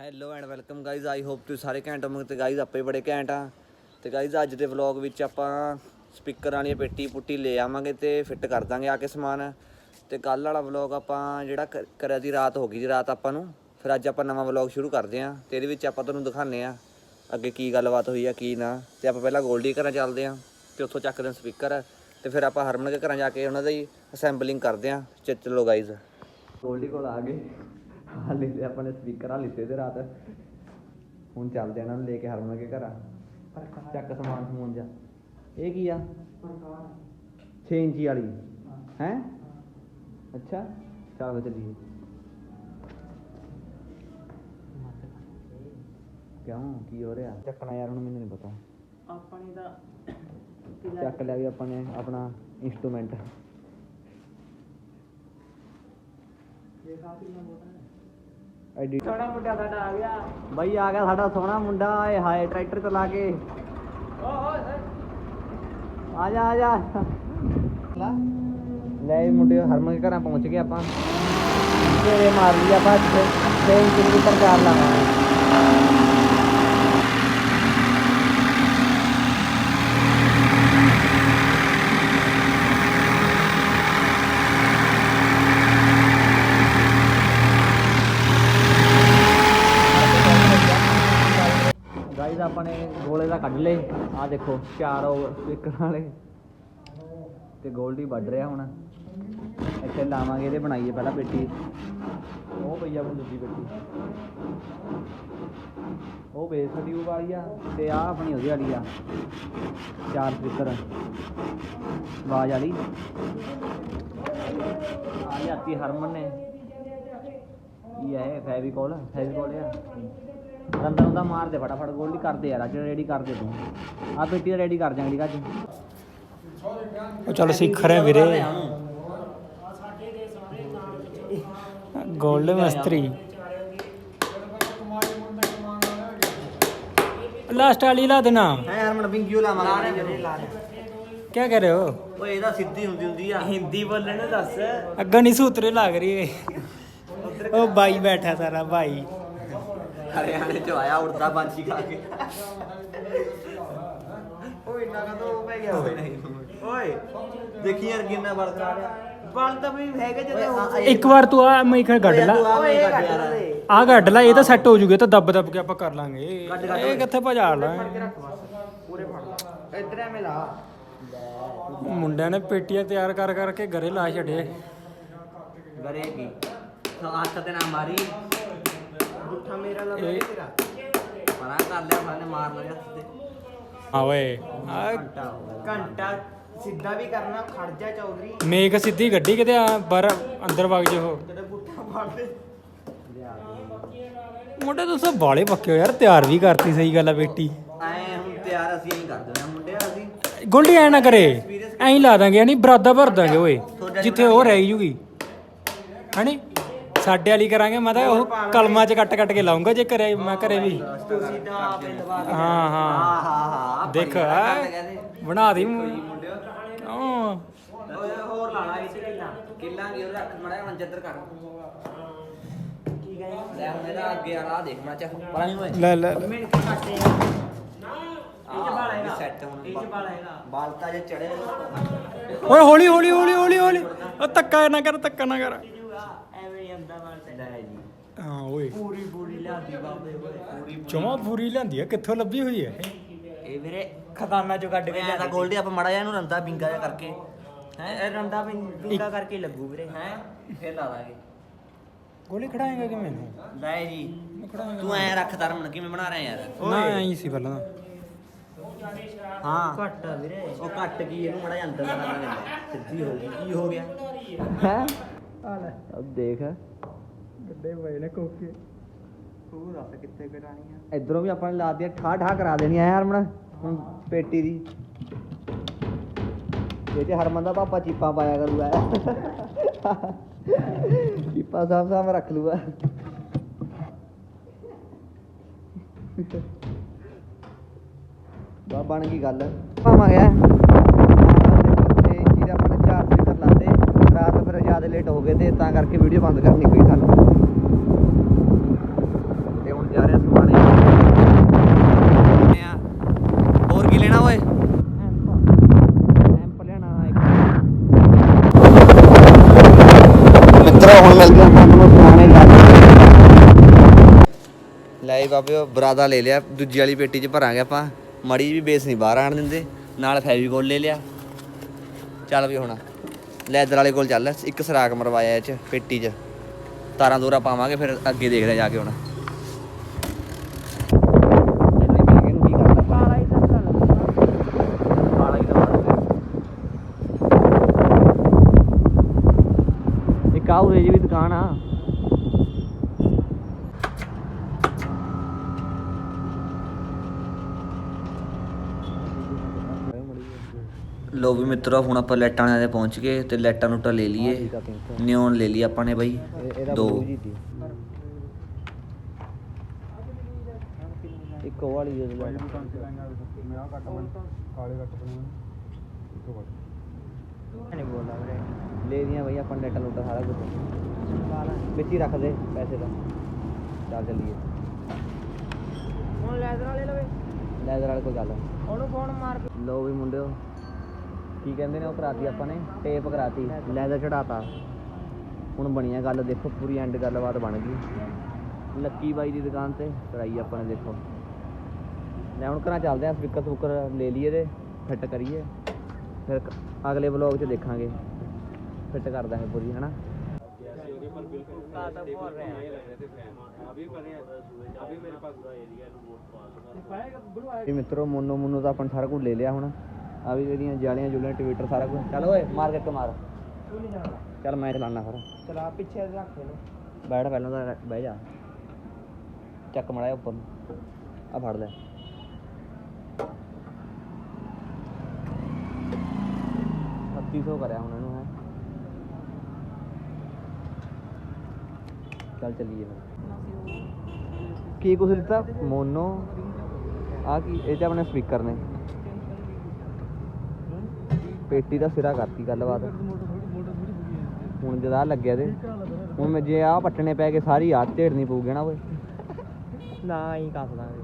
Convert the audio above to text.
Hello and welcome guys I hope ਤੁਸੀਂ ਸਾਰੇ ਘੈਂਟ ਹੋਵੋਗੇ ਤੇ ਗਾਇਜ਼ ਆਪੇ ਬੜੇ ਘੈਂਟ ਆ। ਤੇ ਗਾਇਜ਼ ਅੱਜ ਦੇ ਵਲੌਗ ਵਿੱਚ ਆਪਾਂ ਸਪੀਕਰਾਂ ਵਾਲੀ ਪੇਟੀ ਪੁੱਟੀ ਲੈ ਆਵਾਂਗੇ ਤੇ ਫਿੱਟ ਕਰ ਦਾਂਗੇ ਆ ਕੇ ਸਮਾਨ। ਤੇ ਕੱਲ ਵਾਲਾ ਵਲੌਗ ਆਪਾਂ ਜਿਹੜਾ ਕਰ- ਕਰਿਆ ਦੀ ਰਾਤ ਹੋ ਗਈ ਜੀ, ਰਾਤ ਆਪਾਂ ਨੂੰ। ਫਿਰ ਅੱਜ ਆਪਾਂ ਨਵਾਂ ਵਲੌਗ ਸ਼ੁਰੂ ਕਰਦੇ ਆਂ। ਤੇ ਇਹਦੇ ਵਿੱਚ ਆਪਾਂ ਤੁਹਾਨੂੰ ਦਿਖਾਉਂਦੇ ਆ ਅੱਗੇ ਕੀ ਗੱਲਬਾਤ ਹੋਈ ਆ, ਕੀ ਨਾ। ਤੇ ਆਪਾਂ ਪਹਿਲਾਂ ਗੋਲਡੀ ਘਰਾਂ ਚੱਲਦੇ ਆਂ ਤੇ ਉੱਥੋਂ ਚੱਕਦੇ ਆਂ ਸਪੀਕਰ ਤੇ ਫਿਰ ਆਪਾਂ ਹਰਮਨ ਦੇ ਘਰਾਂ ਜਾ ਕੇ ਉਹਨਾਂ ਦੀ ਅਸੈਂਬਲਿੰਗ ਕਰਦੇ ਆਂ। ਚ- ਚਲੋ ਗਾਇਜ਼ ਗੋਲਡੀ ਕੋਲ ਆ ਗਏ। ਹਾਲੇ ਤੇ ਆਪਾਂ ਨੇ ਸਪੀਕਰ ਆ ਲਿੱਤੇ ਤੇ ਰਾਤ। ਹੁਣ ਚੱਲਦੇ ਆ ਇਹਨਾਂ ਨੂੰ ਲੈ ਕੇ ਹਰਮਨ ਕੇ ਘਰਾਂ। ਚੱਕ ਸਮਾਨ ਸਮੂਨ ਜਾ ਇਹ ਕੀ ਆ? 6 ਇੰਚੀ ਵਾਲੀ। ਹੈ? ਅੱਛਾ। ਚੱਲ ਚੱਲੀਏ। ਕਿਉਂ? ਕੀ ਹੋ ਰਿਹਾ? ਚੱਕਣਾ ਯਾਰ ਹੁਣ ਮੈਨੂੰ ਨਹੀਂ ਪਤਾ। ਆਪਣੀ ਦਾ ਚੱਕ ਲਿਆ ਵੀ ਆਪਾਂ ਨੇ ਆਪਣਾ ਇਨਸਟਰੂਮੈਂਟ ਐਡੀ ਥੋੜਾ ਮੁੰਡਾ ਸਾਡਾ ਆ ਗਿਆ। ਬਾਈ ਆ ਗਿਆ ਸਾਡਾ ਸੋਹਣਾ ਮੁੰਡਾ ਏ ਹਾਏ ਟਰੈਕਟਰ ਚਲਾ ਕੇ। ਓ ਓਏ ਆ ਜਾ ਆ ਜਾ। ਲੈ ਇਹ ਮੁੰਡੇ ਹਰਮਨ ਦੇ ਘਰਾਂ ਪਹੁੰਚ ਗਏ ਆਪਾਂ। ਤੇਰੇ ਮਾਰ ਲਿਆ ਆਪਾਂ ਤੇ ਇੰਜਨ ਦੀ ਪ੍ਰਕਾਰ ਲਾਵਾਂਗੇ। ਕੋਲੇ ਨੇ ਦਾ ਕੱਢ ਲਏ। ਆ ਦੇਖੋ, ਚਾਰ ਉਹ ਸਪੀਕਰ ਵਾਲੇ ਤੇ ਗੋਲਡੀ ਵੱਢ ਰਿਹਾ ਹੁਣ। ਇੱਥੇ ਲਾਵਾਂਗੇ ਇਹਦੇ ਬਣਾਈਏ ਪਹਿਲਾਂ ਪੇਟੀ। ਉਹ ਪਈ ਆ ਆਪਣੀ ਦੂਜੀ ਪੇਟੀ। ਉਹ ਬੇਸ ਟਿਊਬ ਵਾਲੀ ਆ, ਤੇ ਆ ਆਪਣੀ ਉਹਦੀ ਵਾਲੀ ਆ। ਚਾਰ ਸਪੀਕਰ ਆਵਾਜ਼ ਵਾਲੀ। ਆ ਲਿਆਤੀ ਹਰਮਨ ਨੇ। ਇਹ ਹੈ ਫੈਵੀਕੋਲ ਫੈਵੀਕੋਲ ਆ। ਰੰਦਾ ਰੰਦਾ ਮਾਰ ਦੇ ਫਟਾਫਟ ਗੋਲਡੀ ਕਰਦੇ ਯਾਰ ਅੱਜ ਰੈਡੀ ਕਰ ਦੇ ਤੂੰ। ਆ ਪੇਟੀ ਰੈਡੀ ਕਰ ਜਾਂਗੇ ਠੀਕ ਅੱਜ ਉਹ ਚੱਲ ਸਿੱਖ ਰਹੇ ਵੀਰੇ। ਗੋਲਡ ਮਸਤਰੀ। ਲਾਸਟ ਵਾਲੀ ਲਾ ਦੇਣਾ। ਹੈ ਹਰਮਨ ਬਿੰਗਿਓ ਲਾਵਾਂਗੇ। ਕੀ ਕਹਿ ਰਹੇ ਹੋ? ਓਏ ਇਹਦਾ ਸਿੱਧੀ ਹੁੰਦੀ ਹੁੰਦੀ ਆ। ਹਿੰਦੀ ਬੋਲਣ ਦੱਸ। ਅੱਗਾ ਨਹੀਂ ਸੂਤਰੇ ਲੱਗ ਰਹੀ ਏ ਉਹ ਬਾਈ ਬੈਠਾ ਸਾਰਾ ਬਾਈ। ਹਰਿਆਣੇ ਚ ਆਇਆ ਉੜਦਾ ਬਾਂਸੀ ਖਾ ਕੇ। ਓਏ ਇੰਨਾ ਕਾ ਤੋਂ ਪੈ ਗਿਆ ਓਏ ਨਹੀਂ ਓਏ। ਦੇਖੀ ਯਾਰ ਕਿੰਨਾ ਬਲ ਕਰਾ ਰਿਹਾ ਬਲ ਤਾਂ ਵੀ ਹੈਗੇ ਜਦੋਂ ਇੱਕ ਵਾਰ ਤੂੰ ਆ ਮੈਂ ਇੱਕ ਗੱਡ ਲਾ। ਓਏ ਇਹ ਕੱਟ ਦੇ। ਆ ਗੱਡ ਲਾ ਇਹ ਤਾਂ ਸੈੱਟ ਹੋ ਜੂਗੇ ਤਾਂ ਦੱਬ ਦੱਬ ਕੇ ਆਪਾਂ ਕਰ ਲਾਂਗੇ। ਇਹ ਕਿੱਥੇ ਭਜਾ ਲਾ ਪੂਰੇ ਫੜ ਲਾ। ਇੱਧਰ ਐਵੇਂ ਲਾ। ਮੁੰਡਿਆਂ ਨੇ ਪੇਟੀਆਂ ਤਿਆਰ ਕਰ ਕਰਕੇ ਘਰੇ ਲਾ ਛੱਡੇ। ਗਰੇ ਕੀ? ਹੱਥ ਤੇ ਨਾ ਮਾਰੀ। ਗੁੱਠਾ ਮੇਰਾ ਲਾ ਇਹ ਤੇਰਾ ਪਰਾਂ ਕਰ ਲਿਆ ਉਹਨੇ ਮਾਰ ਲਿਆ ਹੱਥ ਤੇ। ਆ ਓਏ। ਆ ਘੰਟਾ ਸਿੱਧਾ ਵੀ ਕਰਨਾ ਖੜ ਜਾ ਚੌਧਰੀ। ਮੇਕ ਸਿੱਧੀ ਗੱਡੀ ਕਿਤੇ ਆ ਬਾਹਰ ਅੰਦਰ ਵਗ ਜੇ ਉਹ ਤੇਰਾ ਫੜ ਦੇ। ਮੁੰਡੇ ਤੁਸੀਂ ਬਾਲੇ ਪੱਕੇ ਹੋ ਯਾਰ ਤਿਆਰ ਵੀ ਕਰਤੀ ਸਹੀ ਗੱਲ ਆ ਬੇਟੀ। ਐ ਹੁਣ ਤਿਆਰ ਅਸੀਂ ਨਹੀਂ ਕਰ ਦਿੰਦੇ ਮੁੰਡੇ ਅਸੀਂ। ਗੋਲਡੀ ਐ ਨਾ ਕਰੇ ਐਂ ਹੀ ਲਾ ਦਾਂਗੇ ਯਾਨੀ ਬਰਾਦਾ ਭਰ ਦਾਂਗੇ ਓਏ। ਜਿੱਥੇ ਉਹ ਰਹਿ ਜੂਗੀ। ਹਣੀ ਸਾਡੇ ਵਾਲੀ ਕਰਾਂਗੇ ਮੈਂ ਤਾਂ ਉਹ ਕਲਮਾਂ 'ਚ ਕੱਟ ਕੱਟ ਕੇ ਲਾਉਂਗਾ ਜੇ ਕਰੇ ਮੈਂ ਘਰੇ ਵੀ। ਤੁਸੀਂ ਤਾਂ ਆਪੇ ਦਬਾ ਹਾਂ ਹਾਂ। ਹਾਂ ਦੇਖ ਬਣਾ ਦੀ। ਹਾਂ। ਓਏ ਹੋਰ ਲਾ ਲਾ ਇਸੇ ਕਿੱਲਾ। ਕਿੱਲਾ ਕੀ ਉਹ ਰੱਖ ਮੜਾ ਹੁਣ ਜੱਦਰ ਕਰ। ਕੀ ਗਏ ਲੈ ਇਹਦਾ ਅੱਗੇ ਆਹ ਦੇਖ ਮੜਾ ਚੱਕ ਪਰਾਂ ਨਹੀਂ ਓਏ ਲੈ ਲੈ। ਲੈ। ਮਿੰਟ ਕੱਟੇ ਇਹ ਚ ਬਾਲ ਹੈਗਾ। ਸੈੱਟ ਹੁਣ ਇਹ ਚ ਬਾਲ ਹੈਗਾ। ਬਾਲ ਤਾਂ ਜੇ। ਚੜੇ ਓਏ ਹੌਲੀ ਹੌਲੀ ਹੌਲੀ ਹੌਲੀ ਹੌਲੀ। ਉਹ ਧੱਕਾ ਨਾ ਕਰ ਧੱਕਾ ਨਾ ਕਰ। ਬਾਲ ਤੇ। ਲੈ ਜੀ। ਹਾਂ ਓਏ। ਪੂਰੀ ਪੂਰੀ ਲਿਆਂਦੀ ਬਾਬੇ ਓਏ ਪੂਰੀ ਜਮਾ ਪੂਰੀ ਲਿਆਂਦੀ ਆ ਕਿੱਥੋਂ ਲੱਭੀ ਹੋਈ ਹੈ ਇਹ? ਵੀਰੇ ਖਜ਼ਾਨਾ ਚੋਂ ਕੱਢ ਕੇ ਮੈਂ ਤਾਂ ਗੋਲਡੀ ਆਪਾਂ ਮੜਾ ਜਾ ਇਹਨੂੰ ਰੰਦਾ ਬਿੰਗਾ ਜਾ ਕਰਕੇ। ਹੈ ਇਹ ਰੰਦਾ ਬਿੰਗਾ ਕਰਕੇ ਲੱਗੂ ਵੀਰੇ। ਹੈ ਫੇਰ ਲਾ ਦਾਂਗੇ। ਗੋਲੀ ਖੜਾਏਗਾ ਕਿ ਮੈਨੂੰ ਲੈ ਜੀ। ਤੂੰ ਐ ਰੱਖ ਧਰਮਨ ਕਿਵੇਂ ਬਣਾ ਰਿਹਾ ਯਾਰ? ਨਾ ਐਂ ਸੀ ਪਹਿਲਾਂ ਹਾਂ। ਘੱਟ ਆ ਵੀਰੇ। ਉਹ ਕੱਟ ਗਈ ਇਹਨੂੰ ਮੜਾ ਅੰਦਰ ਦਾ ਲਾ ਦਿੰਦੇ ਸਿੱਧੀ ਹੋ ਗਈ ਕੀ ਹੋ ਗਿਆ? ਹੈ? ਆ ਲੈ ਅਬ ਦੇਖ। ਗੱਡੇ ਪਏ ਨੇ ਕੋਕੇ। ਤੂੰ ਦੱਸ ਕਿੱਥੇ ਕਰਾਣੀ ਆ? ਇਧਰੋਂ ਵੀ ਆਪਾਂ ਨੇ ਲਾ ਦਿਆ ਠਾ ਠਾ ਕਰਾ ਦੇਣੀ ਆ ਹਰਮਨ ਹੁਣ ਪੇਟੀ ਦੀ। ਇਹ ਤੇ ਹਰਮਨ ਦਾ ਪਾਪਾ ਚੀਪਾਂ ਪਾਇਆ ਕਰੂਗਾ। ਚੀਪਾਂ ਸਾਫ਼ ਸਾਫ਼ ਰੱਖ ਲੂਗਾ। ਬਾ ਬਣ ਗਈ ਗੱਲ। ਭਾਵਾਂ ਫਿਰ ਜ਼ਿਆਦਾ ਲੇਟ ਹੋ ਗਏ ਤੇ ਤਾਂ ਕਰਕੇ ਵੀਡੀਓ ਬੰਦ ਕਰਨੀ ਪਈ ਸਾਨੂੰ। ਤੇ ਹੁਣ ਜਾ ਰਹੇ ਅਸੀਂ ਪਾਣੀ ਆ? ਹੋਰ ਕੀ ਲੈਣਾ ਓਏ? ਮਿੱਤਰੋ ਹੁਣ ਮਿਲਦੇ ਹਾਂ ਤੁਹਾਨੂੰ ਪੁਰਾਣੇ ਲੈ ਬਾਬੇ ਬਰਾਦਾ ਲੈ ਲਿਆ। ਦੂਜੀ ਵਾਲੀ ਪੇਟੀ 'ਚ ਭਰਾਂਗੇ ਆਪਾਂ। ਮੜੀ ਵੀ ਬੇਸ ਨਹੀਂ ਬਾਹਰ ਆਣ ਦਿੰਦੇ। ਨਾਲ ਫੈਵੀਕੋਲ ਲੈ ਲਿਆ। ਚੱਲ ਵੀ ਹੋਣਾ। ਲੈਦਰ ਵਾਲੇ ਕੋਲ ਚੱਲ, ਇੱਕ ਸਰਾਖ ਮਰਵਾਇਆ ਇਹ 'ਚ, ਪੇਟੀ 'ਚ। ਤਾਰਾਂ ਦੂਰਾ ਪਾਵਾਂਗੇ, ਫਿਰ ਅੱਗੇ ਦੇਖਦੇ ਹਾਂ ਜਾ ਕੇ ਹੁਣ। ਕਾਲਾ ਇੱਕ ਆਹ ਉਰੇ ਜੀ ਵੀ ਦੁਕਾਨ ਆ। ਲੋ ਵੀ ਮਿੱਤਰੋ ਹੁਣ ਆਪਾਂ ਲਾਈਟਾਂ ਵਾਲਿਆਂ ਦੇ ਪਹੁੰਚ ਗਏ ਤੇ ਲੂਟਾਂ ਲੈ ਲਈਏ। ਨਿਓਨ ਲੈ ਲਈ ਆਪਾਂ ਨੇ ਬਾਈ। ਦੋ। ਇੱਕ ਉਹ ਵਾਲੀ ਦੇ ਲੈ ਨਹੀਂ ਬੋਲਦਾ ਵੀਰੇ। ਲੈ ਦੀਆਂ ਬਾਈ ਆਪਾਂ ਨੇ ਲਾਈਟਾਂ ਲੂਟਾਂ ਸਾਰਾ ਕੁਝ ਵਿੱਚ ਹੀ ਰੱਖ ਦੇ ਪੈਸੇ ਤਾਂ। ਚੱਲ ਚੱਲੀਏ। ਹੁਣ ਲੈਦਰ ਵਾਲੇ ਲਵੇ। ਲੈਦਰ ਵਾਲੇ ਕੋਈ ਗੱਲ ਉਹਨੂੰ ਫੋਨ ਮਾਰ ਲੋ ਵੀ ਮੁੰਡਿਓ। ਕੀ ਕਹਿੰਦੇ ਨੇ ਉਹ ਕਰਾਤੀ ਆਪਾਂ ਨੇ? ਟੇਪ ਕਰਾਤੀ। ਲੈਦਰ ਚੜਾਤਾ। ਹੁਣ ਬਣੀਆਂ ਗੱਲ, ਦੇਖੋ ਪੂਰੀ ਐਂਡ ਗੱਲਬਾਤ ਬਣ ਗਈ। ਲੱਕੀ ਬਾਈ ਦੀ ਦੁਕਾਨ ਤੇ ਕਰਾਈ ਆਪਾਂ ਨੇ, ਦੇਖੋ। ਲੈ ਹੁਣ ਘਰਾਂ ਚੱਲਦੇ ਆ, ਸਪੀਕਰ ਸਪੂਕਰ ਲੈ ਲਈਏ ਤੇ ਫਿੱਟ ਕਰੀਏ। ਫਿਰ ਅਗਲੇ ਵਲੌਗ 'ਚ ਦੇਖਾਂਗੇ। ਫਿੱਟ ਕਰ ਦਾਂਗੇ ਪੂਰੀ, ਹਨਾ? ਇਹ ਮਿੱਤਰੋ, ਮੋਨੋ ਮੋਨੋ ਤਾਂ ਆਪਾਂ ਸਾਰਾ ਕੁਝ ਲੈ ਲਿਆ ਹੁਣ। ਆ ਵੀ ਇਹਦੀਆਂ ਜਾਲੀਆਂ ਜੁਲੀਆਂ ਟਵਿੱਟਰ ਸਾਰਾ ਕੁਝ ਚੱਲ ਓਏ ਮਾਰ ਕੇ ਮਾਰ। ਤੂੰ ਨਹੀਂ ਜਾਣਾ ਚੱਲ ਮੈਂ ਚਲਾਣਾ ਫਿਰ। ਚਲਾ ਪਿੱਛੇ ਰੱਖ ਇਹਨੂੰ। ਬੈਠ ਪਹਿਲਾਂ ਤਾਂ ਬਹਿ ਜਾ। ਚੱਕ ਮੜਾਇਆ ਉੱਪਰ ਨੂੰ। ਆ ਫੜ ਲੈ। ਸੌ ਕਰਿਆ ਹੁਣ ਇਹਨੂੰ ਹੈ। ਚੱਲ ਚੱਲੀਏ ਫਿਰ। ਕੀ ਕੁਛ ਦਿੱਤਾ? ਮੋਨੋ। ਆ ਕੀ ਇਹ ਚ ਆਪਣੇ ਸਪੀਕਰ ਨੇ। ਪੇਟੀ ਦਾ ਸਿਰਾ ਕਰਤੀ ਗੱਲਬਾਤ। ਹੁਣ ਜਦ ਆਹ ਲੱਗਿਆ ਤੇ, ਹੁਣ ਮੈਂ ਜੇ ਆਹ ਪੱਟਣੇ ਪੈ ਕੇ ਸਾਰੀ ਆਹ ਢੇੜਨੀ ਪਊਗੀ ਨਾ ਓਏ। ਨਾ ਹੀ ਕੱਸ ਦਾਂਗੇ